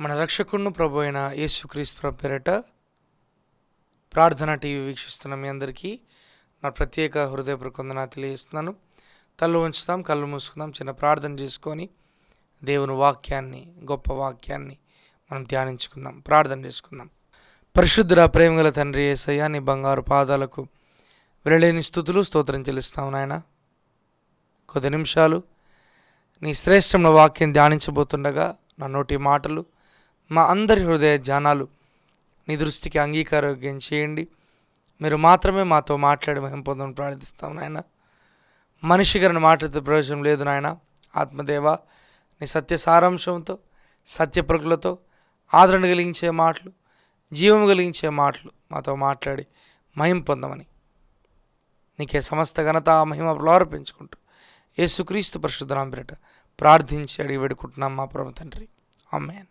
మన రక్షకుడును ప్రభు అయిన యేసుక్రీస్తు పేరట ప్రార్థన టీవీ వీక్షిస్తున్న మీ అందరికీ నా ప్రత్యేక హృదయపూర్వక వందన తెలియజేస్తున్నాను. తల్లు ఉంచుతాం కళ్ళు మూసుకుందాం చిన్న ప్రార్థన చేసుకొని దేవుని వాక్యాన్ని గొప్ప వాక్యాన్ని మనం ధ్యానించుకుందాం ప్రార్థన చేసుకుందాం. పరిశుద్ధుడ ప్రేమగల తండ్రి ఏసయ్య నీ బంగారు పాదాలకు విరలేని స్థుతులు స్తోత్రం చెల్లిస్తాం నాయన. కొద్ది నిమిషాలు నీ శ్రేష్టమైన వాక్యం ధ్యానించబోతుండగా నా నోటి మాటలు మా అందరి హృదయ ధ్యానాలు నీ దృష్టికి అంగీకారోగ్యం చేయండి. మీరు మాత్రమే మాతో మాట్లాడి మేము పొందని ప్రార్థిస్తాం నాయన. మనిషి గారిని మాట్లాడితే ప్రయోజనం లేదు నాయన. ఆత్మదేవ నీ సత్య సారాంశంతో సత్య ప్రకులతో ఆదరణ కలిగించే మాటలు జీవం కలిగించే మాటలు మాతో మాట్లాడి మహిం పొందమని. నీకే సమస్త ఘనత మహిమ ప్రలోరపించుకుంటూ యేసుక్రీస్తు పరిశుద్ధనాం పేరిట ప్రార్థించి అడిగి వేడుకుంటున్నాం మా ప్రభు తండ్రి. ఆమెన్.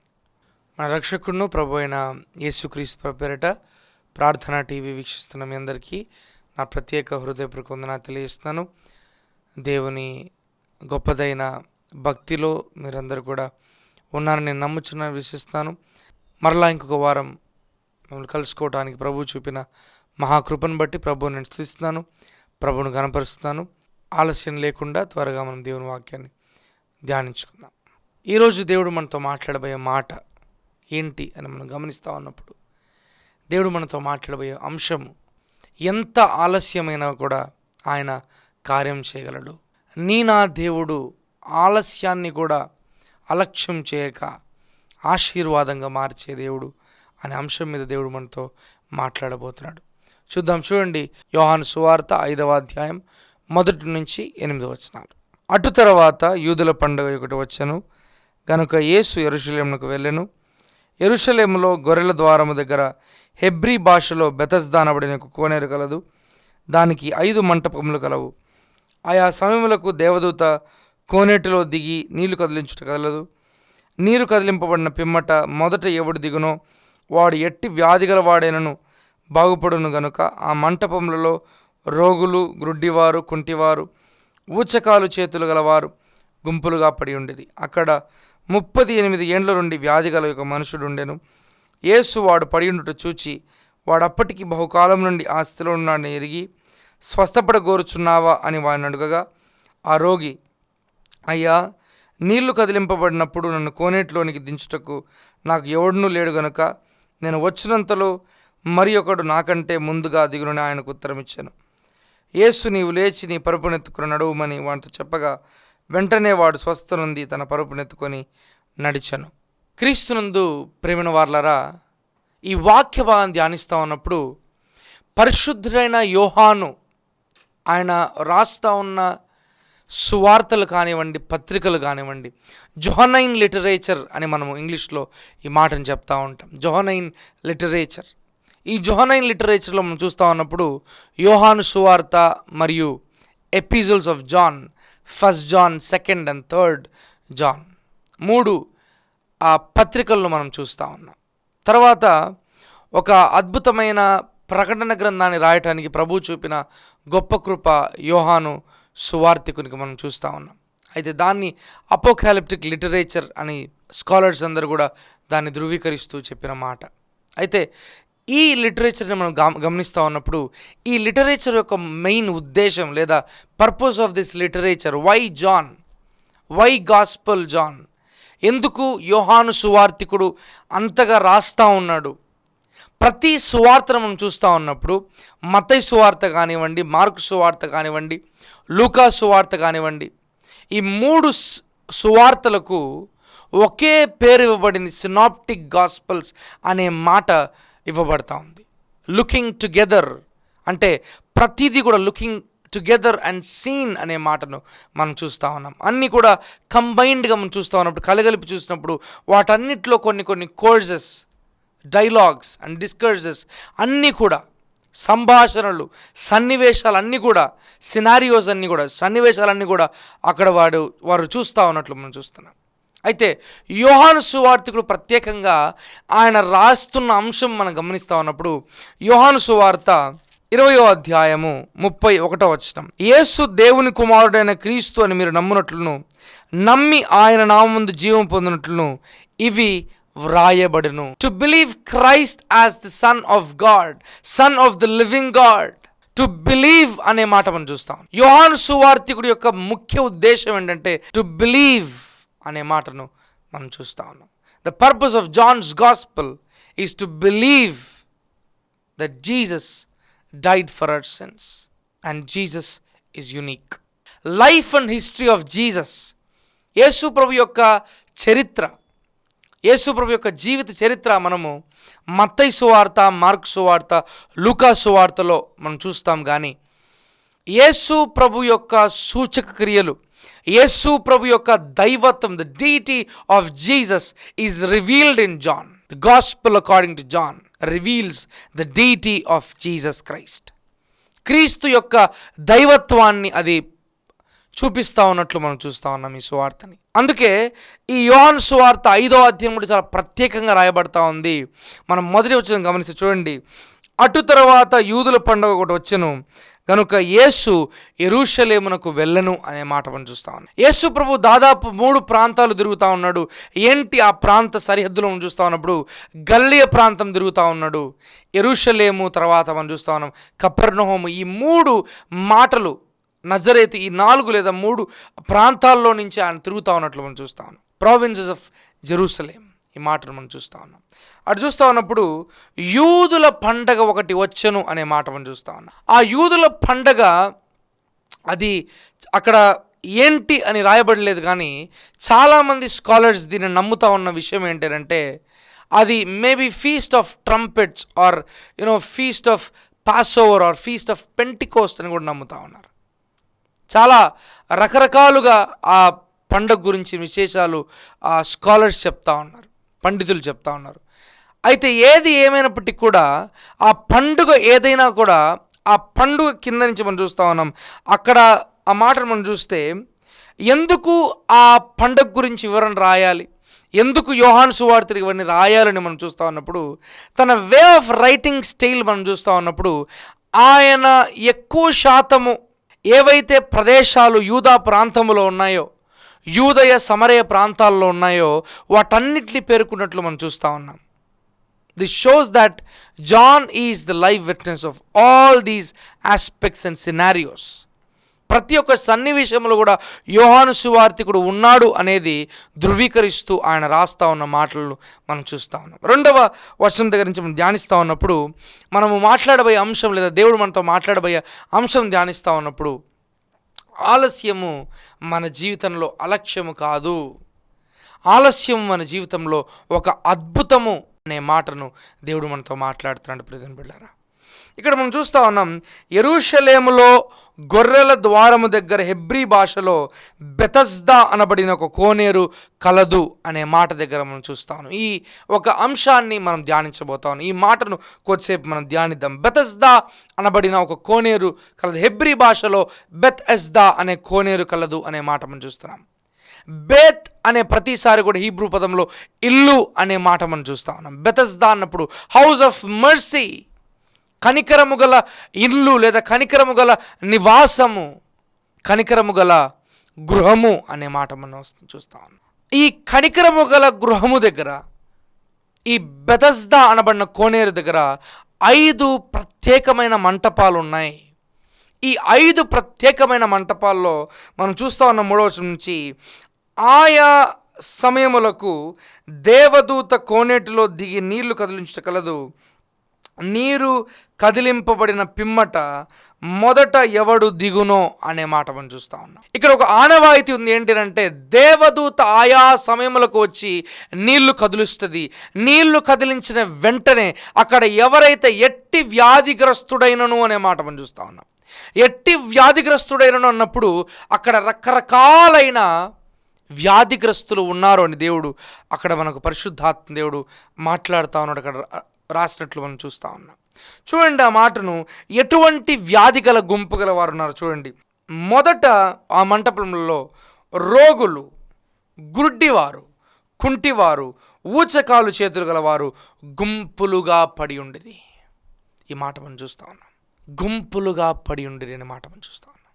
మన రక్షకుడును ప్రభు అయిన యేసుక్రీస్తు పేరట పేరిట ప్రార్థన టీవీ వీక్షిస్తున్న మీ అందరికీ నా ప్రత్యేక హృదయపూర్వక వందన తెలియజేస్తున్నాను. దేవుని గొప్పదైన భక్తిలో మీరందరూ కూడా ఉన్నారని నేను నమ్ముచున్నాను విశ్వసిస్తాను. మరలా ఇంకొక వారం మిమ్మల్ని కలుసుకోవడానికి ప్రభు చూపిన మహాకృపను బట్టి ప్రభువుని నేను స్థుతిస్తున్నాను ప్రభువును కనపరుస్తున్నాను ఆలస్యం లేకుండా త్వరగా మనం దేవుని వాక్యాన్ని ధ్యానించుకుందాం. ఈరోజు దేవుడు మనతో మాట్లాడబోయే మాట ఏంటి అని మనం గమనిస్తూ ఉన్నప్పుడు దేవుడు మనతో మాట్లాడబోయే అంశము ఎంత ఆలస్యమైనా కూడా ఆయన కార్యం చేయగలడు. నీ నా దేవుడు ఆలస్యాన్ని కూడా అలక్ష్యం చేయక ఆశీర్వాదంగా మార్చే దేవుడు అనే అంశం మీద దేవుడు మనతో మాట్లాడబోతున్నాడు. చూద్దాం చూడండి యోహాను సువార్త ఐదవ అధ్యాయం మొదటి నుంచి ఎనిమిది వచనాలు. అటు తర్వాత యూదుల పండుగ ఒకటి వచ్చాను. గనుక యేసు ఎరుషలేమునకు వెళ్ళెను. ఎరుషలేములో గొర్రెల ద్వారము దగ్గర హెబ్రీ భాషలో బెతస్దానబడిన ఒక కోనేరు కలదు. దానికి ఐదు మంటపములు కలవు. ఆయా సమయములకు దేవదూత కోనేటిలో దిగి నీళ్ళు కదిలించుట కదలదు నీరు కదిలింపబడిన పిమ్మట మొదట ఎవడు దిగునో వాడు ఎట్టి వ్యాధిగల వాడైనను బాగుపడును గనుక ఆ మంటపములలో రోగులు గ్రుడ్డివారు కుంటివారు ఊచకాలు చేతులు గలవారు గుంపులుగా పడి ఉండేది అక్కడ ముప్పది ఎనిమిది ఏండ్ల నుండి వ్యాధి గల ఒక మనుషుడుండెను యేసు వాడు పడి ఉండుట చూచి వాడప్పటికి బహుకాలం నుండి ఆ స్థితిలో ఉన్నాడని ఎరిగి స్వస్థపడగోరుచున్నావా? అని వాడిని అడుగగా ఆ రోగి అయ్యా నీళ్ళు కదిలింపబడినప్పుడు నన్ను కోనేటిలోనికి దించుటకు నాకు ఎవడునూ లేడు గనుక నేను వచ్చినంతలో మరి ఒకడు నాకంటే ముందుగా దిగునని ఆయనకు ఉత్తరం ఇచ్చాను యేసు నీవు లేచి నీ పరుపునెత్తుకుని నడువుమని వాడితో చెప్పగా వెంటనే వాడు స్వస్థ నుండి తన పరుపునెత్తుకొని నడిచాను. క్రీస్తునందు ప్రేమిన వార్లరా ఈ వాక్య భాగం ధ్యానిస్తూ ఉన్నప్పుడు పరిశుద్ధుడైన యోహాను ఆయన రాస్తా ఉన్న సువార్తలు కానివ్వండి పత్రికలు కానివ్వండి జొహనైన్ లిటరేచర్ అని మనము ఇంగ్లీష్లో ఈ మాటను చెప్తా ఉంటాం. Johannine literature. ఈ జొహనైన్ లిటరేచర్లో మనం చూస్తూ ఉన్నప్పుడు యోహాను సువార్త మరియు epistles of John first John second and third John. మూడు ఆ పత్రికలను మనం చూస్తూ ఉన్నాం. తర్వాత ఒక అద్భుతమైన ప్రకటన గ్రంథాన్ని రాయటానికి ప్రభు చూపిన గొప్ప కృప యోహాను సువార్తికునికి మనం చూస్తూ ఉన్నాం. అయితే దాన్ని అపోకాలిప్టిక్ లిటరేచర్ అని స్కాలర్స్ అందరూ కూడా దాన్ని ధృవీకరిస్తూ చెప్పిన మాట. అయితే ఈ లిటరేచర్ని మనం గమ గమనిస్తూ ఉన్నప్పుడు ఈ లిటరేచర్ యొక్క మెయిన్ ఉద్దేశం లేదా purpose of this literature why John? Why gospel John? ఎందుకు యోహాను సువార్తికుడు అంతగా రాస్తా ఉన్నాడు? ప్రతి సువార్తను మనం చూస్తూ ఉన్నప్పుడు మతై సువార్త కానివ్వండి మార్కు సువార్త కానివ్వండి లూకా సువార్త కానివ్వండి ఈ మూడు సువార్తలకు ఒకే పేరు ఇవ్వబడింది సినాప్టిక్ గాస్పల్స్ అనే మాట ఇవ్వబడతా ఉంది. లుకింగ్ టుగెదర్ అంటే ప్రతిదీ కూడా లుకింగ్ టుగెదర్ అండ్ సీన్ అనే మాటను మనం చూస్తూ ఉన్నాం. అన్నీ కూడా కంబైన్డ్గా మనం చూస్తూ ఉన్నప్పుడు కలగలిపి చూసినప్పుడు వాటన్నిటిలో కొన్ని కొన్ని కోర్సెస్ డైలాగ్స్ అండ్ డిస్కర్జెస్ అన్నీ కూడా సంభాషణలు సన్నివేశాలు అన్నీ కూడా సినారియోస్ అన్నీ కూడా సన్నివేశాలన్నీ కూడా అక్కడ వాడు వారు చూస్తూ ఉన్నట్లు మనం చూస్తున్నాం. అయితే యోహాను సువార్తికుడు ప్రత్యేకంగా ఆయన రాస్తున్న అంశం మనం గమనిస్తా ఉన్నప్పుడు యోహాను సువార్త ఇరవయో అధ్యాయము ముప్పై ఒకటో వచనం. యేసు దేవుని కుమారుడైన క్రీస్తు అని మీరు నమ్మునట్లును నమ్మి ఆయన నామందు జీవం పొందినట్లును ఇవి వ్రాయబడును. To believe Christ as the son of God son of the living God to believe అనే మాట మనం చూస్తాం. యోహాను సువార్థికుడి యొక్క ముఖ్య ఉద్దేశం ఏంటంటే టు బిలీవ్ అనే మాటను మనం చూస్తా ఉన్నాం. The purpose of John's gospel is to believe that Jesus died for our sins and Jesus is unique life and history of Jesus యేసు ప్రభు యొక్క చరిత్ర యేసు ప్రభు యొక్క జీవిత చరిత్ర మనము మత్తై సువార్త మార్క్ సువార్త లూకా సువార్తలో మనం చూస్తాం కానీ యేసు ప్రభు యొక్క సూచక క్రియలు యేసు ప్రభు యొక్క దైవత్వం the deity of Jesus is revealed in John the gospel according to John reveals the deity of Jesus Christ క్రీస్తు యొక్క దైవత్వాన్ని అది చూపిస్తా ఉన్నట్లు మనం చూస్తా ఉన్నాం ఈ సువార్తని. అందుకే ఈ యోహాన్ సువార్త ఐదో అధ్యాయం కూడా చాలా ప్రత్యేకంగా రాయబడతా ఉంది. మనం మొదటి వచ్చిన గమనిస్తే చూడండి. అటు తర్వాత యూదుల పండుగ ఒకటి వచ్చను. కనుక యేసు ఎరుషలేమునకు వెళ్ళను అనే మాట మనం చూస్తా ఉన్నాం. యేసు ప్రభు దాదాపు మూడు ప్రాంతాలు తిరుగుతూ ఉన్నాడు. ఏంటి ఆ ప్రాంత సరిహద్దులో మనం చూస్తా ఉన్నప్పుడు? గల్లియ ప్రాంతం తిరుగుతూ ఉన్నాడు. ఎరుషలేము తర్వాత మనం చూస్తా ఉన్నాం. కపర్ణహోము ఈ మూడు మాటలు నజరేతు ఈ నాలుగు లేదా మూడు ప్రాంతాల్లో నుంచి ఆయన తిరుగుతూ ఉన్నట్లు మనం చూస్తా ప్రావిన్సెస్ ఆఫ్ జెరూసలేం ఈ మాటను మనం చూస్తా ఉన్నాం. అటు చూస్తా ఉన్నప్పుడు యూదుల పండగ ఒకటి వచ్చను అనే మాట మనం చూస్తా ఉన్నాం. ఆ యూదుల పండగ అది అక్కడ ఏంటి అని రాయబడలేదు కానీ చాలామంది స్కాలర్స్ దీన్ని నమ్ముతా ఉన్న విషయం ఏంటంటే అది maybe feast of trumpets or you know feast of passover or feast of Pentecost అని కూడా నమ్ముతా ఉన్నారు. చాలా రకరకాలుగా ఆ పండగ గురించి విశేషాలు ఆ స్కాలర్స్ చెప్తా ఉన్నారు. పండితులు చెప్తా ఉన్నారు. అయితే ఏది ఏమైనప్పటికీ కూడా ఆ పండుగ ఏదైనా కూడా ఆ పండుగ కింద నుంచి మనం చూస్తూ ఉన్నాం. అక్కడ ఆ మాటను మనం చూస్తే ఎందుకు ఆ పండుగ గురించి వివరణ రాయాలి? ఎందుకు యోహాన్ సువార్తలు ఇవన్నీ రాయాలని మనం చూస్తూ ఉన్నప్పుడు తన వే ఆఫ్ రైటింగ్ స్టైల్ మనం చూస్తూ ఉన్నప్పుడు ఆయన ఎక్కువ శాతము ఏవైతే ప్రదేశాలు యూదా ప్రాంతంలో ఉన్నాయో యూదయ సమరయ ప్రాంతాల్లో ఉన్నాయో వాటన్నిటిని పేర్కొన్నట్లు మనం చూస్తూ ఉన్నాం. This shows that John is the live witness of all these aspects and scenarios ప్రతి ఒక్క సన్నివేశంలో కూడా యోహాను సువార్తికుడు ఉన్నాడు అనేది ధృవీకరిస్తూ ఆయన రాస్తా ఉన్న మాటలను మనం చూస్తూ ఉన్నాం. రెండవ వచనం దగ్గర నుంచి మనం ధ్యానిస్తూ ఉన్నప్పుడు మనము మాట్లాడబోయే అంశం లేదా దేవుడు మనతో మాట్లాడబోయే అంశం ధ్యానిస్తూ ఉన్నప్పుడు ఆలస్యము మన జీవితంలో అలక్ష్యము కాదు. ఆలస్యం మన జీవితంలో ఒక అద్భుతము అనే మాటను దేవుడు మనతో మాట్లాడుతున్నాడు ప్రజలు బిళ్ళారా ఇక్కడ మనం చూస్తా ఉన్నాం ఎరుషలేములో గొర్రెల ద్వారము దగ్గర హెబ్రీ భాషలో బెతస్దా అనబడిన ఒక కోనేరు కలదు అనే మాట దగ్గర మనం చూస్తాను ఈ ఒక అంశాన్ని మనం ధ్యానించబోతాను ఈ మాటను కొద్దిసేపు మనం ధ్యానిద్దాం. బెతస్దా అనబడిన ఒక కోనేరు కలదు. హెబ్రీ భాషలో బెత్ ఎస్దా అనే కోనేరు కలదు అనే మాట మనం చూస్తున్నాం. బేత్ అనే ప్రతిసారి కూడా హీబ్రూ పదంలో ఇల్లు అనే మాట మనం చూస్తా ఉన్నాం. బెతస్దా అన్నప్పుడు హౌస్ ఆఫ్ మర్సీ కనికరము గల ఇల్లు లేదా కనికరము గల నివాసము కనికరము గల గృహము అనే మాట మనం చూస్తాం చూస్తా. ఉన్నాం ఈ కనికరము గల గృహము దగ్గర ఈ బెదస్దా అనబడిన కోనేరు దగ్గర ఐదు ప్రత్యేకమైన మంటపాలు ఉన్నాయి ఈ ఐదు ప్రత్యేకమైన మంటపాల్లో మనం చూస్తా ఉన్న మూడవ నుంచి ఆయా సమయములకు దేవదూత కోనేటిలో దిగి నీళ్ళు కదిలించట కలదు. నీరు కదిలింపబడిన పిమ్మట మొదట ఎవడు దిగునో అనే మాట మనం చూస్తా ఉన్నాం. ఇక్కడ ఒక ఆనవాయితీ ఉంది ఏంటంటే దేవదూత ఆయా సమయములకు వచ్చి నీళ్ళు కదిలిస్తుంది. నీళ్ళు కదిలించిన వెంటనే అక్కడ ఎవరైతే ఎట్టి వ్యాధిగ్రస్తుడైనను అనే మాట మనం చూస్తా ఉన్నాం. ఎట్టి వ్యాధిగ్రస్తుడైనను అన్నప్పుడు అక్కడ రకరకాలైన వ్యాధిగ్రస్తులు ఉన్నారు అని దేవుడు అక్కడ మనకు పరిశుద్ధాత్మ దేవుడు మాట్లాడుతూ ఉన్నాడు. అక్కడ రాసినట్లు మనం చూస్తూ ఉన్నాం. చూడండి ఆ మాటను ఎటువంటి వ్యాధి గల గుంపు గల వారు ఉన్నారు చూడండి. మొదట ఆ మంటపంలో రోగులు గుడ్డివారు కుంటివారు ఊచకాలు చేతులు గలవారు గుంపులుగా పడి ఉండిది ఈ మాట మనం చూస్తా ఉన్నాం. గుంపులుగా పడి ఉండిది అనే మాట మనం చూస్తా ఉన్నాం.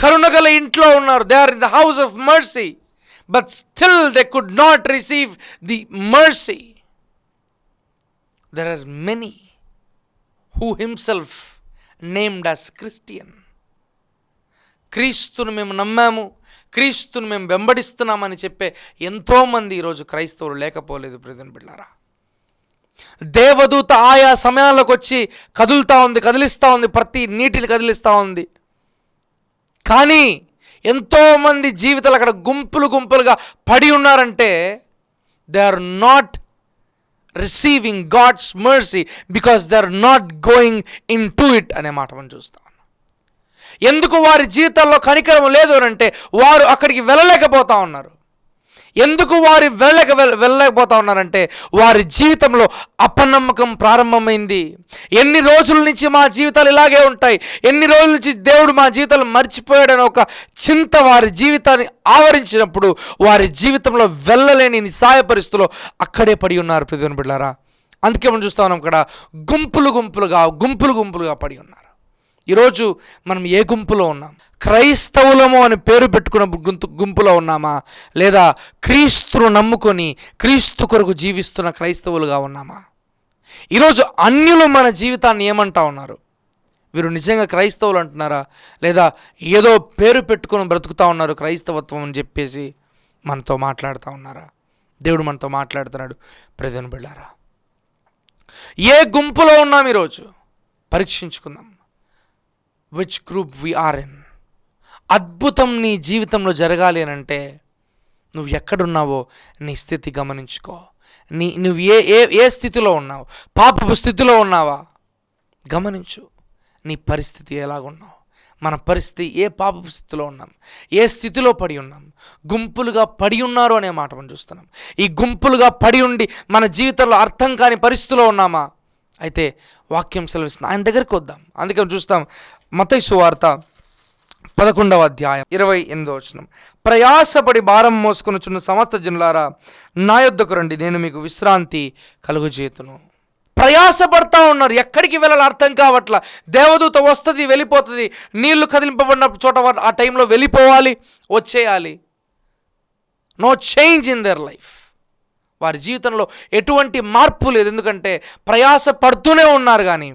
కరుణగల ఇంట్లో ఉన్నారు. They are in the house of mercy but still they could not receive the mercy There are many who himself named as Christian. క్రీస్తును మేము నమ్మాము క్రీస్తును మేము వెంబడిస్తున్నామని చెప్పే ఎంతోమంది ఈరోజు క్రైస్తవులు లేకపోలేదు ప్రజన్ బిళ్ళారా దేవదూత ఆయా సమయాలకు వచ్చి కదులుతూ ఉంది కదిలిస్తూ ఉంది ప్రతి నీటిని కదిలిస్తూ ఉంది కానీ ఎంతోమంది జీవితాలు అక్కడ గుంపులు గుంపులుగా పడి ఉన్నారంటే they are not receiving God's mercy because they are not going into it అనే మాట మనం చూస్తాం. ఎందుకు వారి జీవితాల్లో కనికరం లేదు అని అంటే వారు అక్కడికి వెళ్ళలేకపోతా ఉన్నారు. ఎందుకు వారి వెళ్ళక వెళ్ళలేకపోతా ఉన్నారంటే వారి జీవితంలో అపనమ్మకం ప్రారంభమైంది. ఎన్ని రోజుల నుంచి మా జీవితాలు ఇలాగే ఉంటాయి ఎన్ని రోజుల నుంచి దేవుడు మా జీవితాలు మర్చిపోయాడని ఒక చింత వారి జీవితాన్ని ఆవరించినప్పుడు వారి జీవితంలో వెళ్ళలేని నిస్సాయ పరిస్థితుల్లో అక్కడే పడి ఉన్నారు. ప్రతిని బిడ్డారా అందుకే మనం చూస్తా ఉన్నాం ఇక్కడ గుంపులు గుంపులుగా గుంపులు గుంపులుగా పడి ఉన్నారు. ఈరోజు మనం ఏ గుంపులో ఉన్నాం? క్రైస్తవులము అని పేరు పెట్టుకున్న గుంపు గుంపులో ఉన్నామా? లేదా క్రీస్తును నమ్ముకొని క్రీస్తు కొరకు జీవిస్తున్న క్రైస్తవులుగా ఉన్నామా? ఈరోజు అన్యులు మన జీవితాన్ని ఏమంటా ఉన్నారు? వీరు నిజంగా క్రైస్తవులు అంటున్నారా? లేదా ఏదో పేరు పెట్టుకొని బ్రతుకుతా ఉన్నారు క్రైస్తవత్వం అని చెప్పేసి మనతో మాట్లాడుతూ ఉన్నారా? దేవుడు మనతో మాట్లాడుతున్నాడు. ప్రజను బిళ్ళారా ఏ గుంపులో ఉన్నాం ఈరోజు? పరీక్షించుకుందాం. Which group we are in అద్భుతం నీ జీవితంలో జరగాలి అని అంటే నువ్వు ఎక్కడున్నావో నీ స్థితి గమనించుకో. నీ నువ్వు ఏ ఏ ఏ స్థితిలో ఉన్నావు? పాపపు స్థితిలో ఉన్నావా? గమనించు. నీ పరిస్థితి ఎలాగున్నావు? మన పరిస్థితి ఏ పాపపు స్థితిలో ఉన్నాం? ఏ స్థితిలో పడి ఉన్నాం? గుంపులుగా పడి ఉన్నారు అనే మాట మనం చూస్తున్నాం. ఈ గుంపులుగా పడి ఉండి మన జీవితంలో అర్థం కాని పరిస్థితిలో ఉన్నామా? అయితే వాక్యం సెలవిస్తుంది. ఆయన దగ్గరికి వద్దాం. అందుకే చూస్తాం మతై సువార్త పదకొండవ అధ్యాయం ఇరవై ఎనిమిదో వచనం. ప్రయాసపడి భారం మోసుకొనుచున్న సమస్త జనులారా నా యొద్దకు రండి నేను మీకు విశ్రాంతి కలుగజేతును ప్రయాసపడతా ఉన్నారు ఎక్కడికి వెళ్ళాలి అర్థం కావట్ల. దేవదూత వస్తుంది వెళ్ళిపోతుంది నీళ్ళు కదిలింపబడిన చోట ఆ టైంలో వెళ్ళిపోవాలి వచ్చేయాలి. No change in their life వారి జీవితంలో ఎటువంటి మార్పు లేదు ఎందుకంటే ప్రయాస పడుతూనే ఉన్నారు కానీ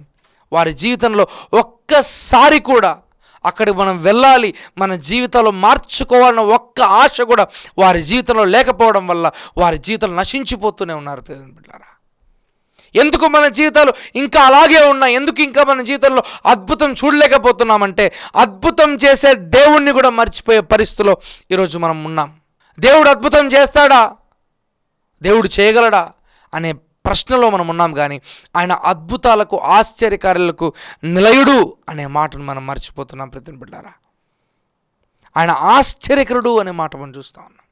వారి జీవితంలో ఒక్కసారి కూడా అక్కడికి మనం వెళ్ళాలి మన జీవితంలో మార్చుకోవాలన్న ఒక్క ఆశ కూడా వారి జీవితంలో లేకపోవడం వల్ల వారి జీవితాలు నశించిపోతూనే ఉన్నారు ప్రియమైన ఎందుకు మన జీవితాలు ఇంకా అలాగే ఉన్నాయి? ఎందుకు ఇంకా మన జీవితంలో అద్భుతం చూడలేకపోతున్నామంటే అద్భుతం చేసే దేవుణ్ణి కూడా మర్చిపోయే పరిస్థితిలో ఈరోజు మనం ఉన్నాం. దేవుడు అద్భుతం చేస్తాడా? దేవుడు చేయగలడా? అనే ప్రశ్నలో మనం ఉన్నాం కానీ ఆయన అద్భుతాలకు ఆశ్చర్యకార్యాలకు నిలయుడు అనే మాటను మనం మర్చిపోతున్నాం ప్రతి బిడ్డారా. ఆయన ఆశ్చర్యకరుడు అనే మాట మనం చూస్తా ఉన్నాం.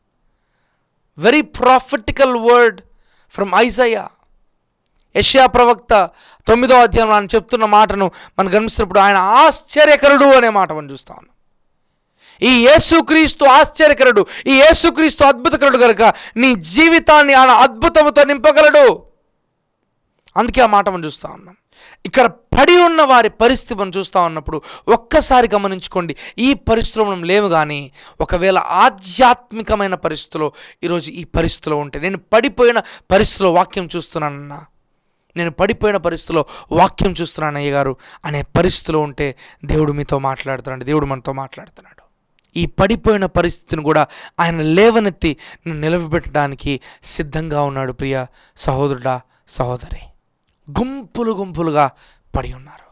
Very prophetical word from Isaiah యష్యా ప్రవక్త తొమ్మిదో అధ్యాయంలో ఆయన చెప్తున్న మాటను మనం గమనిస్తున్నప్పుడు ఆయన ఆశ్చర్యకరుడు అనే మాట మనం చూస్తా ఉన్నాం. ఈ యేసుక్రీస్తు ఆశ్చర్యకరుడు ఈ యేసుక్రీస్తు అద్భుతకరుడు కనుక నీ జీవితాన్ని ఆయన అద్భుతముతో నింపగలడు. అందుకే ఆ మాట మనం చూస్తూ ఉన్నాం. ఇక్కడ పడి ఉన్న వారి పరిస్థితి మనం చూస్తూ ఉన్నప్పుడు ఒక్కసారి గమనించుకోండి ఈ పరిస్థితిలో మనం లేము కానీ ఒకవేళ ఆధ్యాత్మికమైన పరిస్థితిలో ఈరోజు ఈ పరిస్థితిలో ఉంటే నేను పడిపోయిన పరిస్థితిలో వాక్యం చూస్తున్నానన్నా నేను పడిపోయిన పరిస్థితిలో వాక్యం చూస్తున్నాను అయ్య గారు అనే పరిస్థితిలో ఉంటే దేవుడు మీతో మాట్లాడుతున్నాడు దేవుడు మనతో మాట్లాడుతున్నాడు. ఈ పడిపోయిన పరిస్థితిని కూడా ఆయన లేవనెత్తి నిలబెట్టడానికి నిలవబెట్టడానికి సిద్ధంగా ఉన్నాడు ప్రియ సహోదరుడా సహోదరి. గుంపులు గుంపులుగా పడి ఉన్నారు.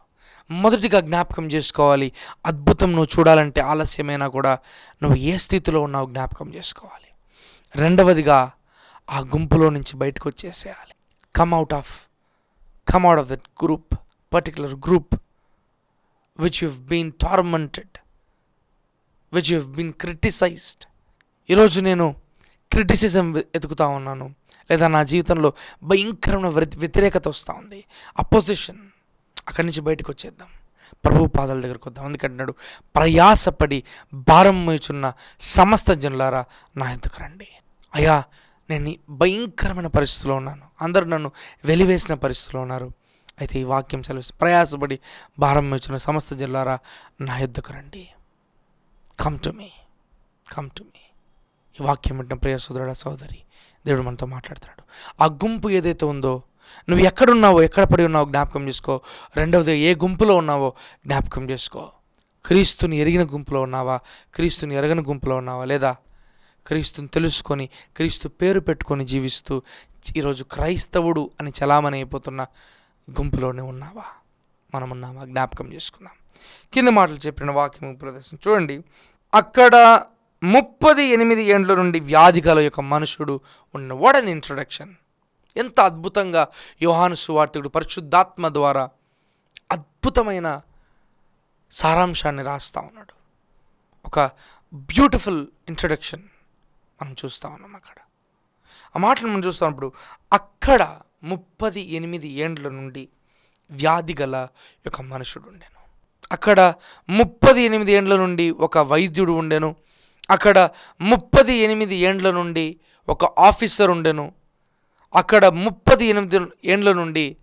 మొదటిగా జ్ఞాపకం చేసుకోవాలి. అద్భుతం నువ్వు చూడాలంటే ఆలస్యమైనా కూడా నువ్వు ఏ స్థితిలో ఉన్నావు జ్ఞాపకం చేసుకోవాలి. రెండవదిగా ఆ గుంపులో నుంచి బయటకు వచ్చేసేయాలి. Come out of come out of that group particular group which you've been tormented which you've been criticized ఈరోజు నేను క్రిటిసిజం ఎదుగుతా ఉన్నాను. లేదా నా జీవితంలో భయంకరమైన వ్యతిరేకత వస్తూ ఉంది. అపోజిషన్ అక్కడి నుంచి బయటకు వచ్చేద్దాం. ప్రభు పాదాల దగ్గరకు వద్దాం. ఎందుకంటున్నాడు ప్రయాసపడి భారం మోచున్న సమస్త జనులారా నా ఎందుకు రండి? అయ్యా నేను భయంకరమైన పరిస్థితిలో ఉన్నాను. అందరూ నన్ను వెలివేసిన పరిస్థితిలో ఉన్నారు. అయితే ఈ వాక్యం సెలవు ప్రయాసపడి భారం మోచున్న సమస్త జనులారా నా ఎద్దుకు రండి? Come to me come to me ఈ వాక్యం వింటున్న ప్రియ సోదరుడ సోదరి దేవుడు మనతో మాట్లాడుతున్నాడు. ఆ గుంపు ఏదైతే ఉందో నువ్వు ఎక్కడున్నావో ఎక్కడ పడి ఉన్నావో జ్ఞాపకం చేసుకో. రెండవది ఏ గుంపులో ఉన్నావో జ్ఞాపకం చేసుకో. క్రీస్తుని ఎరిగిన గుంపులో ఉన్నావా? క్రీస్తుని ఎరగని గుంపులో ఉన్నావా? లేదా క్రీస్తుని తెలుసుకొని క్రీస్తు పేరు పెట్టుకొని జీవిస్తూ ఈరోజు క్రైస్తవుడు అని చలామణి అయిపోతున్న గుంపులోనే ఉన్నావా? మనం ఉన్నామా? జ్ఞాపకం చేసుకుందాం. కింద మాటలు చెప్పిన వాక్యం ప్రదర్శన చూడండి. అక్కడ ముప్పది ఎనిమిది ఏండ్ల నుండి వ్యాధి గల యొక్క మనుషుడు ఉన్న వడన్ ఇంట్రడక్షన్ ఎంత అద్భుతంగా యోహాను సువార్తికుడు పరిశుద్ధాత్మ ద్వారా అద్భుతమైన సారాంశాన్ని రాస్తా ఉన్నాడు. ఒక బ్యూటిఫుల్ ఇంట్రడక్షన్ మనం చూస్తూ ఉన్నాం అక్కడ. ఆ మాటలు మనం చూస్తున్నప్పుడు అక్కడ ముప్పది ఎనిమిది ఏండ్ల నుండి వ్యాధి గల ఒక మనుషుడు ఉండేను. అక్కడ ముప్పది ఎనిమిది ఏండ్ల నుండి ఒక వైద్యుడు ఉండెను. అక్కడ ముప్పది ఎనిమిది ఏండ్ల నుండి ఒక ఆఫీసర్ ఉండెను. అక్కడ ముప్పది ఎనిమిది ఏండ్ల నుండి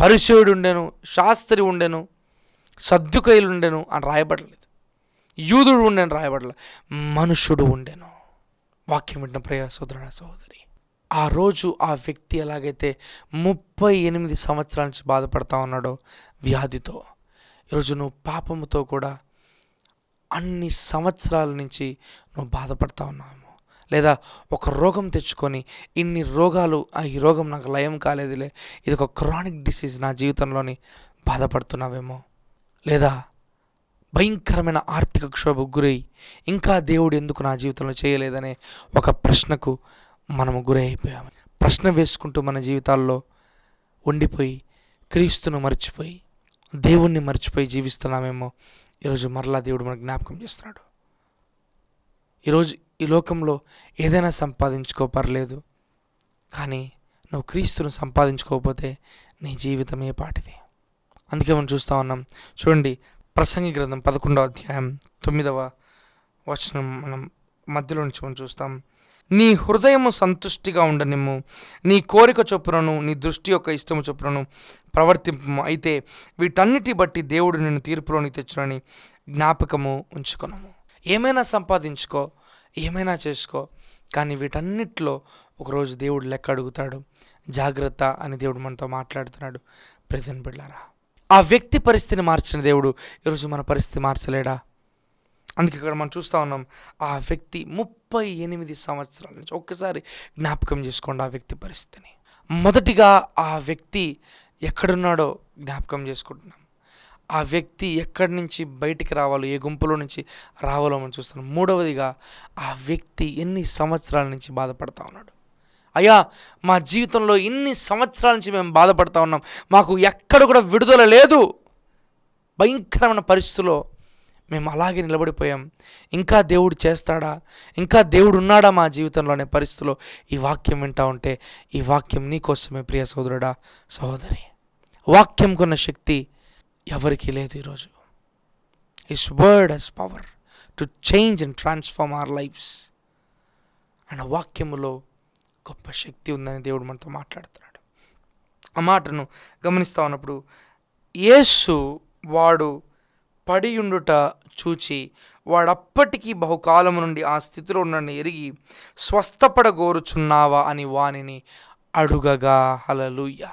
పరిచయుడు ఉండెను శాస్త్రి ఉండెను సర్దుకైలు ఉండెను అని రాయబడలేదు. యూదుడు ఉండెను రాయబడలేదు. మనుషుడు ఉండెను. వాక్యం వింటున్న ప్రయా సోదరుడ సహోదరి ఆ రోజు ఆ వ్యక్తి ఎలాగైతే ముప్పై ఎనిమిది సంవత్సరాల నుంచి బాధపడతా ఉన్నాడో వ్యాధితో ఈరోజు నువ్వు పాపముతో కూడా అన్ని సంవత్సరాల నుంచి నువ్వు బాధపడతా ఉన్నావేమో. లేదా ఒక రోగం తెచ్చుకొని ఇన్ని రోగాలు ఆ ఈ రోగం నాకు లయం కాలేదులే ఇది ఒక క్రానిక్ డిసీజ్ నా జీవితంలోని బాధపడుతున్నావేమో. లేదా భయంకరమైన ఆర్థిక క్షోభకు గురై ఇంకా దేవుడు ఎందుకు నా జీవితంలో చేయలేదనే ఒక ప్రశ్నకు మనము గురి అయిపోయాము. ప్రశ్న వేసుకుంటూ మన జీవితాల్లో ఉండిపోయి క్రీస్తును మర్చిపోయి దేవుణ్ణి మర్చిపోయి జీవిస్తున్నామేమో ఈరోజు మరలా దేవుడు మనకు జ్ఞాపకం చేస్తున్నాడు. ఈరోజు ఈ లోకంలో ఏదైనా సంపాదించుకో పర్లేదు కానీ నువ్వు క్రీస్తును సంపాదించుకోకపోతే నీ జీవితం ఏ పాటిది. అందుకే మనం చూస్తూ ఉన్నాం. చూడండి ప్రసంగి గ్రంథం పదకొండవ అధ్యాయం తొమ్మిదవ వచనం మనం మధ్యలో నుంచి మనం చూస్తాం. నీ హృదయము సంతుష్టిగా ఉండనిమ్ము. నీ కోరిక చొప్పునను నీ దృష్టి యొక్క ఇష్టము చొప్పునను ప్రవర్తింపు అయితే వీటన్నిటి బట్టి దేవుడు నిన్ను తీర్పులోని తెచ్చునని జ్ఞాపకము ఉంచుకున్నాము ఏమైనా సంపాదించుకో ఏమైనా చేసుకో కానీ వీటన్నిటిలో ఒకరోజు దేవుడు లెక్క అడుగుతాడు. జాగ్రత్త అని దేవుడు మనతో మాట్లాడుతున్నాడు. ప్రజెంట్ బిడ్డారా ఆ వ్యక్తి పరిస్థితిని మార్చిన దేవుడు ఈరోజు మన పరిస్థితి మార్చలేడా? అందుకే ఇక్కడ మనం చూస్తూ ఉన్నాం ఆ వ్యక్తి ముప్పై ఎనిమిది సంవత్సరాల నుంచి ఒక్కసారి జ్ఞాపకం చేసుకోండి ఆ వ్యక్తి పరిస్థితిని. మొదటిగా ఆ వ్యక్తి ఎక్కడున్నాడో జ్ఞాపకం చేసుకుంటున్నాం. ఆ వ్యక్తి ఎక్కడి నుంచి బయటికి రావాలో ఏ గుంపులో నుంచి రావాలో మనం చూస్తున్నాం. మూడవదిగా ఆ వ్యక్తి ఎన్ని సంవత్సరాల నుంచి బాధపడతా ఉన్నాడు? అయ్యా మా జీవితంలో ఇన్ని సంవత్సరాల నుంచి మేము బాధపడతా ఉన్నాం. మాకు ఎక్కడ కూడా విడుదల లేదు. భయంకరమైన పరిస్థితుల్లో మేము అలాగే నిలబడిపోయాం. ఇంకా దేవుడు చేస్తాడా? ఇంకా దేవుడు ఉన్నాడా మా జీవితంలో అనే పరిస్థితిలో ఈ వాక్యం వింటా ఉంటే ఈ వాక్యం నీకోసమే ప్రియ సోదరుడా సహోదరి వాక్యం కొన్న శక్తి ఎవరికీ లేదు ఈరోజు. His word has power to change and transform our lives and వాక్యములో గొప్ప శక్తి ఉందని దేవుడు మనతో మాట్లాడుతున్నాడు. ఆ మాటను గమనిస్తూ ఉన్నప్పుడు యేసు వాడు పడి ఉండుట చూచి వాడప్పటికీ బహుకాలము నుండి ఆ స్థితిలో ఉన్న ఎరిగి స్వస్థపడగోరుచున్నావా అని వానిని అడుగగా హలలుయ్య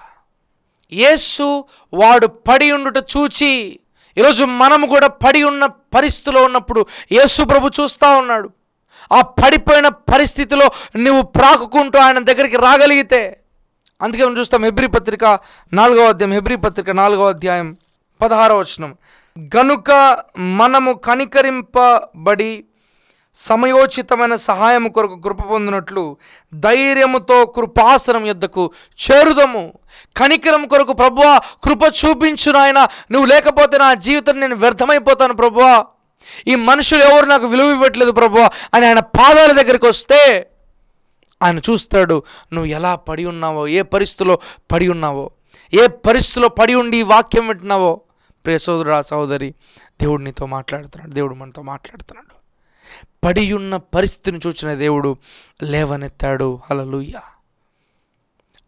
యేసు వాడు పడి ఉండుట చూచి ఈరోజు మనము కూడా పడి ఉన్న పరిస్థితిలో ఉన్నప్పుడు యేసు ప్రభు చూస్తూ ఉన్నాడు. ఆ పడిపోయిన పరిస్థితిలో నువ్వు ప్రాకుకుంటూ ఆయన దగ్గరికి రాగలిగితే అందుకే మనం చూస్తాం హెబ్రి పత్రిక నాలుగవ అధ్యాయం హెబ్రి పత్రిక నాలుగవ అధ్యాయం పదహారవ వచనం. గనుక మనము కనికరింపబడి సమయోచితమైన సహాయం కొరకు కృప పొందినట్లు ధైర్యముతో కృపాసనం యొద్దకు చేరుదము. కనికరం కొరకు ప్రభువా కృప చూపించు నాయన. నువ్వు లేకపోతే నా జీవితం నేను వ్యర్థమైపోతాను ప్రభువా. ఈ మనుషులు ఎవరు నాకు విలువ ఇవ్వట్లేదు ప్రభువా అని ఆయన పాదాల దగ్గరికి వస్తే ఆయన చూస్తాడు నువ్వు ఎలా పడి ఉన్నావో? ఏ పరిస్థితిలో పడి ఉన్నావో? ఏ పరిస్థితిలో పడి ఉండి ఈ వాక్యం వింటున్నావో? ప్రియ సోదరుడా సహోదరి దేవుడు నీతో మాట్లాడుతున్నాడు దేవుడు మనతో మాట్లాడుతున్నాడు. పడి ఉన్న పరిస్థితిని చూసిన దేవుడు లేవనెత్తాడు. హలలుయ్య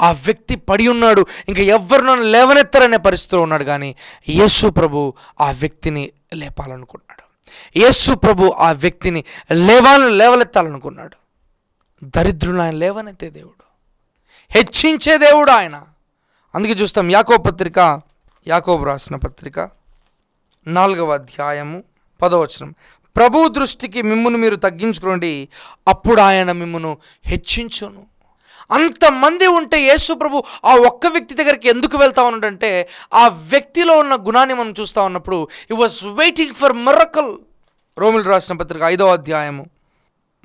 ఆ వ్యక్తి పడి ఉన్నాడు ఇంకా ఎవరు నన్ను లేవనెత్తారనే పరిస్థితిలో ఉన్నాడు కానీ యేసు ప్రభు ఆ వ్యక్తిని లేపాలనుకున్నాడు. యేసు ప్రభు ఆ వ్యక్తిని లేవాలను లేవలెత్తాలనుకున్నాడు దరిద్రులు ఆయన లేవనెత్తే దేవుడు. హెచ్చించే దేవుడు ఆయన. అందుకే చూస్తాం యాకో పత్రిక యాకోబు రాసిన పత్రిక నాలుగవ అధ్యాయము పదవచనం. ప్రభు దృష్టికి మిమ్మును మీరు తగ్గించుకోండి అప్పుడు ఆయన మిమ్మును హెచ్చించును. అంతమంది ఉంటే యేసు ప్రభు ఆ ఒక్క వ్యక్తి దగ్గరికి ఎందుకు వెళ్తా ఉన్నాడంటే ఆ వ్యక్తిలో ఉన్న గుణాన్ని మనం చూస్తూ ఉన్నప్పుడు ఈ వాజ్ వెయిటింగ్ ఫర్ మరకల్ రోమిల్ రాసిన పత్రిక ఐదవ అధ్యాయము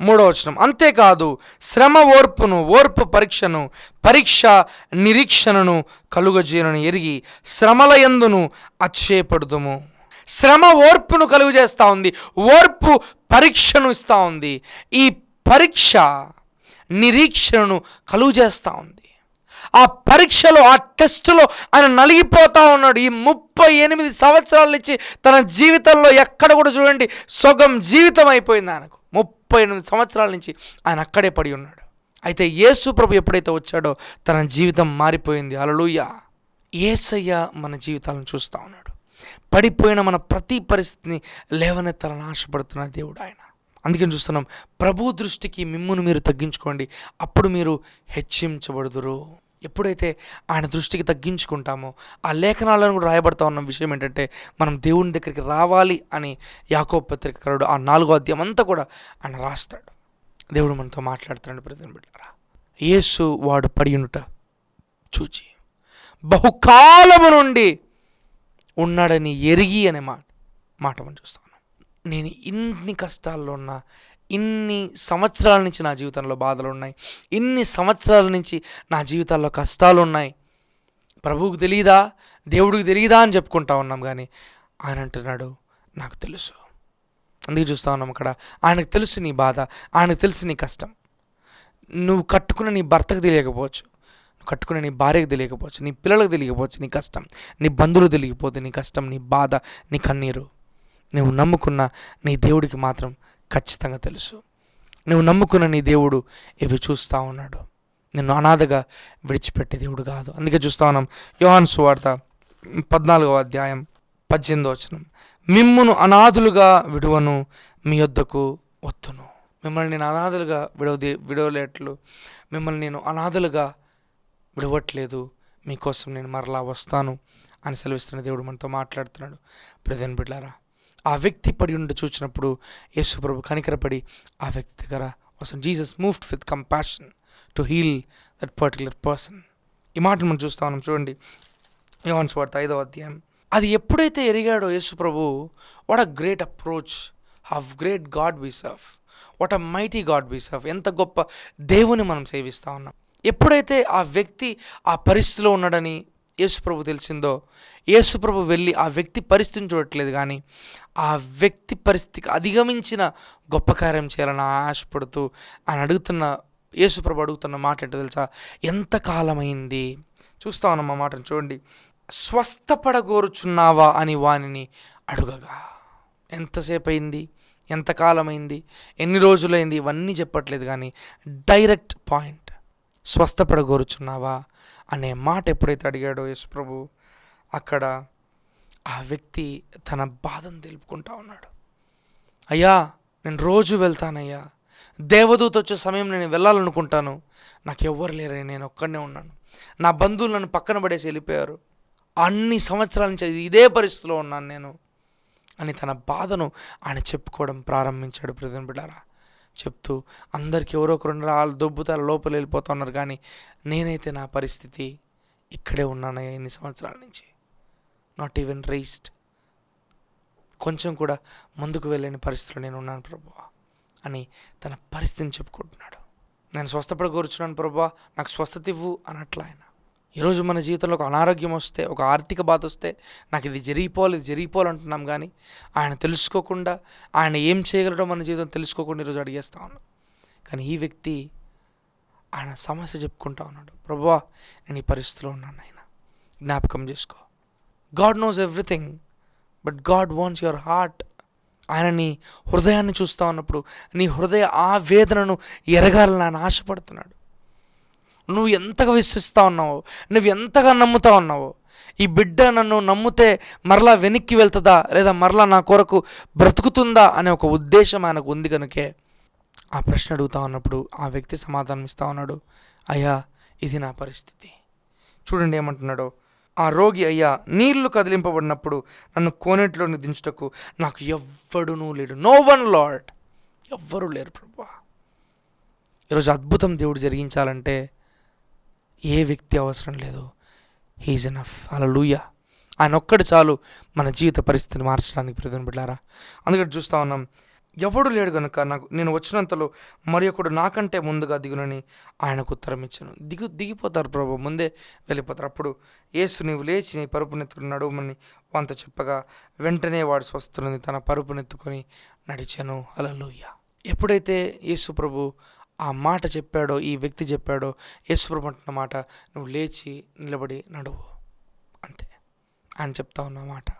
మూడవ వచనం. అంతేకాదు శ్రమ ఓర్పును ఓర్పు పరీక్షను పరీక్ష నిరీక్షణను కలుగజేయనని ఎరిగి శ్రమల ఎందును అచ్చేపడుదుము శ్రమ ఓర్పును కలుగు చేస్తూ ఉంది ఓర్పు పరీక్షను ఇస్తూ ఉంది ఈ పరీక్ష నిరీక్షణను కలుగు చేస్తూ ఉంది. ఆ పరీక్షలో ఆ టెస్టులో ఆయన నలిగిపోతూ ఉన్నాడు. ఈ ముప్పై ఎనిమిది సంవత్సరాల నుంచి తన జీవితంలో ఎక్కడ కూడా చూడండి సొగం జీవితం అయిపోయింది ఆయనకు. ముప్పై ఎనిమిది సంవత్సరాల నుంచి ఆయన అక్కడే పడి ఉన్నాడు. అయితే యేసు ప్రభు ఎప్పుడైతే వచ్చాడో తన జీవితం మారిపోయింది. అలలుయ ఏసయ్య మన జీవితాలను చూస్తూ ఉన్నాడు. పడిపోయిన మన ప్రతి పరిస్థితిని లేవనెత్తాలని ఆశపడుతున్న దేవుడు ఆయన. అందుకని చూస్తున్నాం ప్రభు దృష్టికి మిమ్మును మీరు తగ్గించుకోండి. అప్పుడు మీరు హెచ్చించబడుదురు. ఎప్పుడైతే ఆయన దృష్టికి తగ్గించుకుంటామో ఆ లేఖనాలను కూడా రాయబడతా ఉన్న విషయం ఏంటంటే మనం దేవుని దగ్గరికి రావాలి అని యాకో పత్రికరుడు ఆ నాలుగో అధ్యాయం అంతా కూడా ఆయన రాస్తాడు. దేవుడు మనతో మాట్లాడుతున్నాడు ప్రతి బిడ్డారా. యేసు వాడు పడియునుట చూచి. బహుకాలము నుండి ఉన్నాడని ఎరిగి అనే మాట మాట మనం చూస్తాను నేను ఇన్ని కష్టాల్లో ఉన్నా ఇన్ని సంవత్సరాల నుంచి నా జీవితంలో బాధలు ఉన్నాయి. ఇన్ని సంవత్సరాల నుంచి నా జీవితాల్లో కష్టాలు ఉన్నాయి. ప్రభువుకు తెలియదా దేవుడికి తెలియదా అని చెప్పుకుంటా ఉన్నాం కానీ ఆయన అంటున్నాడు నాకు తెలుసు. అందుకే చూస్తా ఉన్నాం అక్కడ ఆయనకు తెలుసు నీ బాధ ఆయనకు తెలుసు నీ కష్టం. నువ్వు కట్టుకున్న నీ భర్తకు తెలియకపోవచ్చు నువ్వు నీ భార్యకు తెలియకపోవచ్చు నీ పిల్లలకు తెలియకపోవచ్చు నీ కష్టం నీ బంధువులు తెలియకపోతే నీ కష్టం నీ బాధ నీ కన్నీరు. నువ్వు నమ్ముకున్న నీ దేవుడికి మాత్రం ఖచ్చితంగా తెలుసు. నువ్వు నమ్ముకున్న నీ దేవుడు ఇవి చూస్తూ ఉన్నాడు. నిన్ను అనాథగా విడిచిపెట్టే దేవుడు కాదు. అందుకే చూస్తా ఉన్నాం యోహాన్ సువార్త పద్నాలుగవ అధ్యాయం పద్దెనిమిదో వచనం. మిమ్మును అనాథులుగా విడువను మీ వద్దకు వత్తును. మిమ్మల్ని నేను అనాథలుగా విడవది విడవలేట్లు. మిమ్మల్ని నేను అనాథలుగా విడవట్లేదు. మీకోసం నేను మరలా వస్తాను అని సెలవిస్తున్న దేవుడు మనతో మాట్లాడుతున్నాడు. ప్రజెన్ బిడ్లారా ఆ వ్యక్తి పడి ఉండి చూసినప్పుడు యేసుప్రభు కనికరపడి ఆ వ్యక్తి దగ్గర వస్తాను Jesus moved with compassion to heal that particular person. ఈ మాట మనం చూస్తా ఉన్నాం చూడండి. యోన్స్ వార్త ఐదవ అధ్యాయం. అది ఎప్పుడైతే ఎరిగాడో యేసుప్రభు what a great approach have great God we serve what a mighty God we serve ఎంత గొప్ప దేవుని మనం సేవిస్తూ ఉన్నాం. ఎప్పుడైతే ఆ వ్యక్తి ఆ పరిస్థితిలో ఉన్నాడని యేసుప్రభు తెలిసిందో? యేసుప్రభు వెళ్ళి ఆ వ్యక్తి పరిస్థితిని చూడట్లేదు కానీ ఆ వ్యక్తి పరిస్థితికి అధిగమించిన గొప్ప కార్యం చేయాలని ఆశపడుతూ ఆయన అడుగుతున్న యేసుప్రభు అడుగుతున్న మాట ఏంటో తెలుసా? ఎంత కాలమైంది? చూస్తా ఉన్నాం ఆ మాటను చూడండి. స్వస్థపడగోరుచున్నావా అని వానిని అడుగగా. ఎంతసేపు అయింది ఎంతకాలమైంది ఎన్ని రోజులైంది? ఇవన్నీ చెప్పట్లేదు కానీ డైరెక్ట్ పాయింట్. స్వస్థపడగోరుచున్నావా? అనే మాట ఎప్పుడైతే అడిగాడో యేసు అక్కడ ఆ వ్యక్తి తన బాధను తెలుపుకుంటా ఉన్నాడు. అయ్యా నేను రోజు వెళ్తానయ్యా. దేవదూత వచ్చే సమయం నేను వెళ్ళాలనుకుంటాను. నాకు ఎవ్వరు లేరని నేను ఒక్కడనే ఉన్నాను. నా బంధువులు నన్ను పక్కన పడేసి వెళ్ళిపోయారు. అన్ని సంవత్సరాల నుంచి ఇదే పరిస్థితిలో ఉన్నాను నేను అని తన బాధను ఆయన చెప్పుకోవడం ప్రారంభించాడు. ప్రజెంట్ బిడ్డారా చెప్తూ అందరికి ఎవరో ఒకరు ఉన్నారు వాళ్ళు దొబ్బుతారు లోపల వెళ్ళిపోతా ఉన్నారు. కానీ నేనైతే నా పరిస్థితి ఇక్కడే ఉన్నానయ్యా ఎన్ని సంవత్సరాల నుంచి. నాట్ ఈవెన్ రీస్ట్ కొంచెం కూడా ముందుకు వెళ్ళని పరిస్థితిలో నేను ఉన్నాను ప్రభు అని తన పరిస్థితిని చెప్పుకుంటున్నాడు. నేను స్వస్థపడ కోరుచున్నాను ప్రభా నాకు స్వస్థత ఇవ్వు అన్నట్లు ఆయన ఈరోజు మన జీవితంలో ఒక అనారోగ్యం వస్తే ఒక ఆర్థిక బాధ వస్తే నాకు ఇది జరిగిపోవాలి ఇది జరిగిపోవాలి అంటున్నాం కానీ ఆయన తెలుసుకోకుండా ఆయన ఏం చేయగలడో మన జీవితం తెలుసుకోకుండా ఈరోజు అడిగేస్తా ఉన్నాం. కానీ ఈ వ్యక్తి ఆయన సమస్య చెప్పుకుంటా ఉన్నాడు. ప్రభువా నేను ఈ పరిస్థితిలో ఉన్నాను ఆయన జ్ఞాపకం చేసుకో. God knows everything but God wants your heart. ఆయన నీ హృదయాన్ని చూస్తూ ఉన్నప్పుడు నీ హృదయ ఆ వేదనను ఎరగాలని ఆయన ఆశపడుతున్నాడు. నువ్వు ఎంతగా విశ్వసిస్తూ ఉన్నావో? నువ్వు ఎంతగా నమ్ముతా ఉన్నావో? ఈ బిడ్డ నన్ను నమ్మితే మరలా వెనక్కి వెళ్తుందా? లేదా మరలా నా కొరకు బ్రతుకుతుందా? అనే ఒక ఉద్దేశం ఆయనకు ఉంది కనుకే ఆ ప్రశ్న అడుగుతా ఉన్నప్పుడు ఆ వ్యక్తి సమాధానం ఇస్తా ఉన్నాడు. అయ్యా ఇది నా పరిస్థితి. చూడండి ఏమంటున్నాడో. ఆ రోగి అయ్యా నీళ్ళు కదిలింపబడినప్పుడు నన్ను కోనేటిలోని దించుటకు నాకు ఎవ్వడునూ లేడు. నో వన్ లాడ్ ఎవ్వరూ లేరు ప్రభా. ఈరోజు అద్భుతం దేవుడు జరిగించాలంటే ఏ వ్యక్తి అవసరం లేదు. హీజ్ ఎనఫ్ అలా ఆయన ఒక్కడు చాలు మన జీవిత పరిస్థితిని మార్చడానికి ప్రయత్నం పెట్టారా అందుకని చూస్తా ఉన్నాం. ఎవడు లేడు కనుక నాకు నేను వచ్చినంతలో మరి ఒకడు నాకంటే ముందుగా దిగునని ఆయనకు ఉత్తరం ఇచ్చాను. దిగు దిగిపోతారు ప్రభు ముందే వెళ్ళిపోతారు. అప్పుడు ఏసు నీవు లేచి నీ పరుపునెత్తుకుని నడుమని వంత చెప్పగా వెంటనే వాడు స్వస్థుని తన పరుపునెత్తుకొని నడిచాను. అలలుయ్య ఎప్పుడైతే యేసు ప్రభు ఆ మాట చెప్పాడో ఈ వ్యక్తి చెప్పాడో యేసుప్రభు అంటున్న మాట నువ్వు లేచి నిలబడి నడువు. అంతే. ఆయన చెప్తా ఉన్న మాట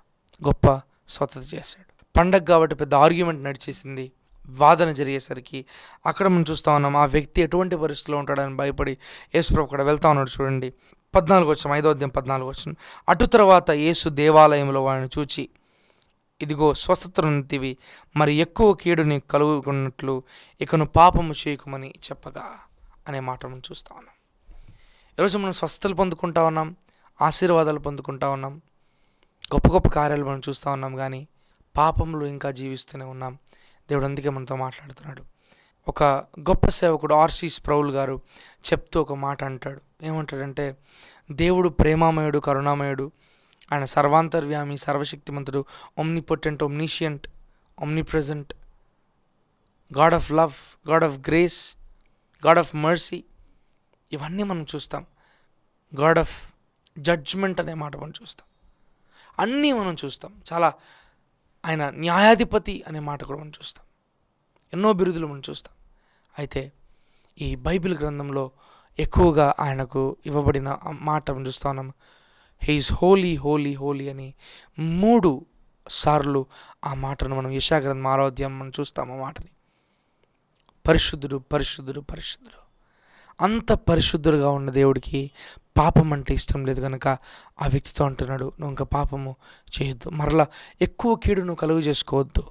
గొప్ప స్వతత చేశాడు. పండగ కాబట్టి పెద్ద ఆర్గ్యుమెంట్ నడిచేసింది. వాదన జరిగేసరికి అక్కడ మనం చూస్తా ఉన్నాం ఆ వ్యక్తి ఎటువంటి పరిస్థితిలో ఉంటాడని భయపడి యేసుప్రభు అక్కడ వెళ్తా ఉన్నాడు చూడండి. పద్నాలుగు వచ్చాం ఐదో అధ్యాయం పద్నాలుగు వచ్చాం అటు తర్వాత యేసు దేవాలయంలో వాడిని చూచి ఇదిగో స్వస్థతనుంటివి మరి ఎక్కువ కీడుని కలుగుకున్నట్లు ఇకను పాపము చేయకుమని చెప్పగా అనే మాట మనం చూస్తా ఉన్నాం. ఈరోజు మనం స్వస్థతలు పొందుకుంటా ఉన్నాం ఆశీర్వాదాలు పొందుకుంటా ఉన్నాం గొప్ప గొప్ప కార్యాలు మనం చూస్తూ ఉన్నాం కానీ పాపంలో ఇంకా జీవిస్తూనే ఉన్నాం. దేవుడు అందుకే మనతో మాట్లాడుతున్నాడు. ఒక గొప్ప సేవకుడు ఆర్సి స్ప్రౌల్ గారు చెప్తూ ఒక మాట అంటాడు. ఏమంటాడంటే దేవుడు ప్రేమామయుడు కరుణామయుడు ఆయన సర్వాంతర్వ్యామి సర్వశక్తిమంతుడు omnipotent omniscient omnipresent God of love God of grace God of mercy ఇవన్నీ మనం చూస్తాం. గాడ్ ఆఫ్ జడ్జ్మెంట్ అనే మాట మనం చూస్తాం. అన్నీ మనం చూస్తాం. చాలా ఆయన న్యాయాధిపతి అనే మాట కూడా మనం చూస్తాం. ఎన్నో బిరుదులు మనం చూస్తాం. అయితే ఈ బైబిల్ గ్రంథంలో ఎక్కువగా ఆయనకు ఇవ్వబడిన మాట మనం చూస్తా ఉన్నాము హీఈస్ హోలీ హోలీ హోలీ అని మూడు సార్లు ఆ మాటను మనం యశాగ్రంథం ఆరోధ్యం మనం చూస్తాం ఆ మాటని. పరిశుద్ధుడు పరిశుద్ధుడు పరిశుద్ధుడు. అంత పరిశుద్ధుడుగా ఉన్న దేవుడికి పాపం అంటే ఇష్టం లేదు కనుక ఆ వ్యక్తితో అంటున్నాడు నువ్వు ఇంకా పాపము చేయొద్దు. మరలా ఎక్కువ కీడు నువ్వు కలుగు చేసుకోవద్దు.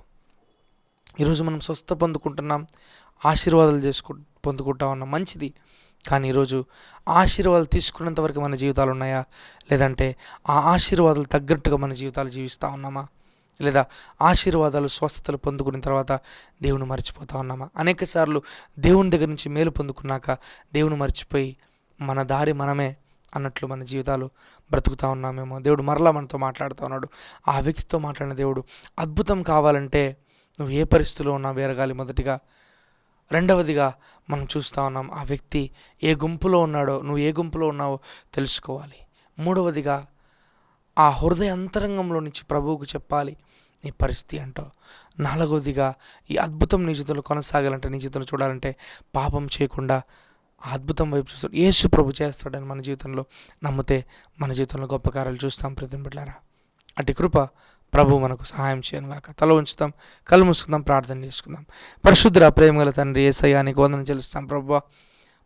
ఈరోజు మనం స్వస్థ పొందుకుంటున్నాం ఆశీర్వాదాలు చేసుకు పొందుకుంటా ఉన్నాం. మంచిది. కానీ ఈరోజు ఆశీర్వాదాలు తీసుకున్నంత వరకు మన జీవితాలు ఉన్నాయా? లేదంటే ఆ ఆశీర్వాదాలు తగ్గట్టుగా మన జీవితాలు జీవిస్తూ ఉన్నామా? లేదా ఆశీర్వాదాలు స్వస్థతలు పొందుకున్న తర్వాత దేవుని మర్చిపోతా ఉన్నామా? అనేక సార్లు దేవుని దగ్గర నుంచి మేలు పొందుకున్నాక దేవుని మర్చిపోయి మన దారి మనమే అన్నట్లు మన జీవితాలు బ్రతుకుతా ఉన్నామేమో. దేవుడు మరలా మనతో మాట్లాడుతూ ఉన్నాడు. ఆ వ్యక్తితో మాట్లాడిన దేవుడు అద్భుతం కావాలంటే నువ్వు ఏ పరిస్థితిలో ఉన్నా వేరగాలి మొదటిగా. రెండవదిగా మనం చూస్తూ ఉన్నాం ఆ వ్యక్తి ఏ గుంపులో ఉన్నాడో నువ్వు ఏ గుంపులో ఉన్నావో తెలుసుకోవాలి. మూడవదిగా ఆ హృదయ అంతరంగంలో నుంచి ప్రభువుకు చెప్పాలి నీ పరిస్థితి అంటో నాలుగవదిగా ఈ అద్భుతం నీ జీవితంలో కొనసాగాలంటే నీ జీవితంలో చూడాలంటే పాపం చేయకుండా ఆ అద్భుతం వైపు చూస్తాడు యేసు ప్రభు చేస్తాడని మన జీవితంలో నమ్మితే మన జీవితంలో గొప్ప కార్యాలు చూస్తాం ప్రతి బిడ్డారా అటు కృప ప్రభు మనకు సహాయం చేయను గాక. తల ఉంచుతాం కళ్ళు మూసుకుందాం ప్రార్థన చేసుకుందాం. పరిశుద్ధుర ప్రేమగల తండ్రి ఏసయ్యానికి వందన చెల్లిస్తాం. ప్రభు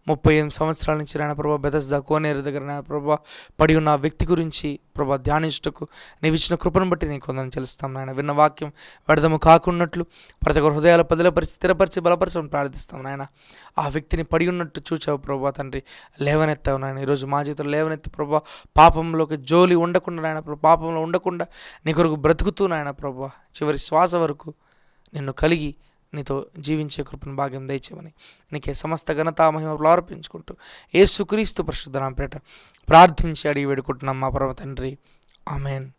ముప్పై ఎనిమిది సంవత్సరాల నుంచి నాయన ప్రభా బెదస్దా కోనేరు దగ్గర నాయన ప్రభా పడి ఉన్న వ్యక్తి గురించి ప్రభా ధ్యానించుటకు నీవు ఇచ్చిన కృపను బట్టి నీకు కొందని తెలుస్తాం నాయన. విన్న వాక్యం వ్యర్థము కాకున్నట్లు ప్రతి ఒక్క హృదయాల పదిలపరిచి స్థిరపరిచి బలపరచమని ప్రార్థిస్తాం నాయన. ఆ వ్యక్తిని పడి ఉన్నట్టు చూచావు ప్రభా తండ్రి. లేవనెత్తావు నాయన. ఈరోజు మా జీవితంలో లేవనెత్తి ప్రభా. పాపంలోకి జోలి ఉండకుండా నాయన ప్రభా. పాపంలో ఉండకుండా నీ కొరకు బ్రతుకుతూ నాయన ప్రభా. చివరి శ్వాస వరకు నిన్ను కలిగి నీతో జీవించే కృపను భాగ్యం దయచేమని నీకే సమస్త ఘనత మహిమలు అర్పించుకుంటూ ఏసుక్రీస్తు పరిశుద్ధ పేట ప్రార్థించి అడిగి వేడుకుంటున్నాం మా పరమ తండ్రి. Amen.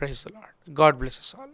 Praise Lord God bless all